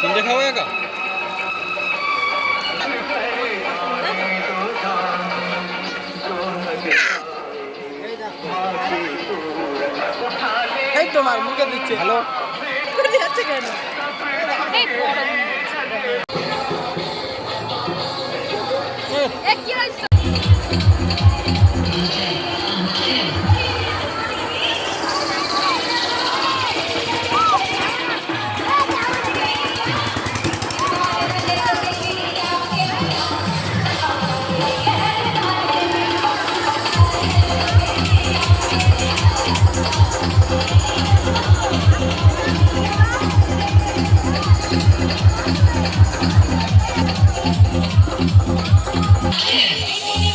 তিনটে খাব একা? দিচ্ছে। হ্যালো? যাচ্ছে কেন? Yeah.